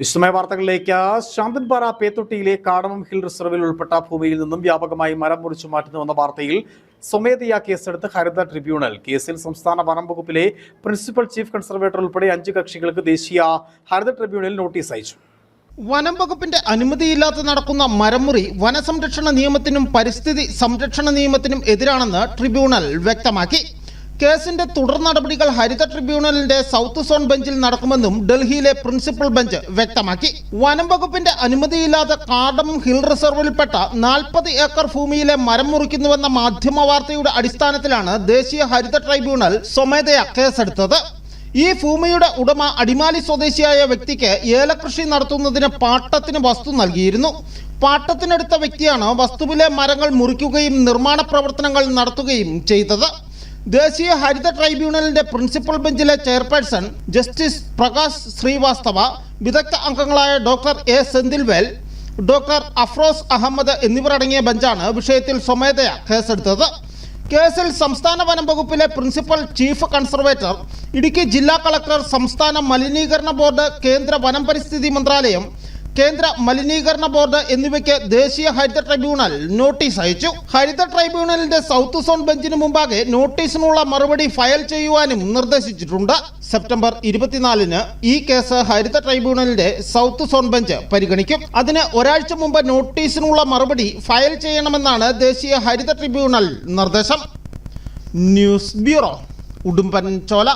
വിശദമായ വാർത്തകളിലേക്ക് ശാന്തൻപാറ പേത്തൊട്ടിയിലെ കാടമം ഹിൽ റിസർവിൽ ഉൾപ്പെട്ട ഭൂമിയിൽ നിന്നും വ്യാപകമായി മരം മുറിച്ചു മാറ്റുന്നുവെന്ന വാർത്തയിൽ സ്വമേധയാ കേസെടുത്ത് ഹരിത ട്രിബ്യൂണൽ. കേസിൽ സംസ്ഥാന വനം വകുപ്പിലെ പ്രിൻസിപ്പൽ ചീഫ് കൺസർവേറ്റർ ഉൾപ്പെടെ അഞ്ച് കക്ഷികൾക്ക് ദേശീയ ഹരിത ട്രിബ്യൂണൽ നോട്ടീസ് അയച്ചു. വനം വകുപ്പിന്റെ അനുമതിയില്ലാതെ നടക്കുന്ന മരമുറി വനസംരക്ഷണ നിയമത്തിനും പരിസ്ഥിതി സംരക്ഷണ നിയമത്തിനും എതിരാണെന്ന് ട്രിബ്യൂണൽ വ്യക്തമാക്കി. കേസിന്റെ തുടർ നടപടികൾ ഹരിത ട്രിബ്യൂണലിന്റെ സൗത്ത് സോൺ ബെഞ്ചിൽ നടക്കുമെന്നും ഡൽഹിയിലെ പ്രിൻസിപ്പൽ ബെഞ്ച് വ്യക്തമാക്കി. വനം വകുപ്പിന്റെ അനുമതിയില്ലാതെ കാർഡം ഹിൽ റിസർവിൽപ്പെട്ട നാൽപ്പത് ഏക്കർ ഭൂമിയിലെ മരം മുറിക്കുന്നുവെന്ന മാധ്യമ വാർത്തയുടെ അടിസ്ഥാനത്തിലാണ് ദേശീയ ഹരിത ട്രൈബ്യൂണൽ സ്വമേധയാ കേസെടുത്തത്. ഈ ഭൂമിയുടെ ഉടമ അടിമാലി സ്വദേശിയായ വ്യക്തിക്ക് ഏലകൃഷി നടത്തുന്നതിന് പാട്ടത്തിന് വസ്തു നൽകിയിരുന്നു. പാട്ടത്തിനെടുത്ത വ്യക്തിയാണ് വസ്തുവിലെ മരങ്ങൾ മുറിക്കുകയും നിർമ്മാണ പ്രവർത്തനങ്ങൾ നടത്തുകയും ചെയ്തത്. ദേശീയ ഹരിത ട്രൈബ്യൂണലിന്റെ പ്രിൻസിപ്പൽ ബെഞ്ചിലെ ചെയർപേഴ്സൺ ജസ്റ്റിസ് പ്രകാശ് ശ്രീവാസ്തവ വിദഗ്ധ അംഗങ്ങളായ doctor A Senthilvel doctor Afroz Ahmad എന്നിവരടങ്ങിയ ബെഞ്ചാണ് വിഷയത്തിൽ സ്വമേധയാ കേസെടുത്തത്. കേസിൽ സംസ്ഥാന വനം വകുപ്പിലെ പ്രിൻസിപ്പൽ ചീഫ് കൺസർവേറ്റർ ഇടുക്കി ജില്ലാ കളക്ടർ സംസ്ഥാന മലിനീകരണ ബോർഡ് കേന്ദ്ര വനം പരിസ്ഥിതി മന്ത്രാലയം കേന്ദ്ര മലിനീകരണ ബോർഡ് എന്നിവയ്ക്ക് ദേശീയ ഹരിത ട്രൈബ്യൂണൽ നോട്ടീസ് അയച്ചു. ഹരിത ട്രൈബ്യൂണലിന്റെ സൗത്ത് സോൺ ബെഞ്ചിന് മുമ്പാകെ നോട്ടീസിനുള്ള മറുപടി ഫയൽ ചെയ്യുവാനും നിർദ്ദേശിച്ചിട്ടുണ്ട്. സെപ്റ്റംബർ ഇരുപത്തിനാലിന് ഈ കേസ് ഹരിത ട്രൈബ്യൂണലിന്റെ സൗത്ത് സോൺ ബെഞ്ച് പരിഗണിക്കും. അതിന് ഒരാഴ്ച മുമ്പ് നോട്ടീസിനുള്ള മറുപടി ഫയൽ ചെയ്യണമെന്നാണ് ദേശീയ ഹരിത ട്രിബ്യൂണൽ നിർദ്ദേശം. News bureau Udumbanchola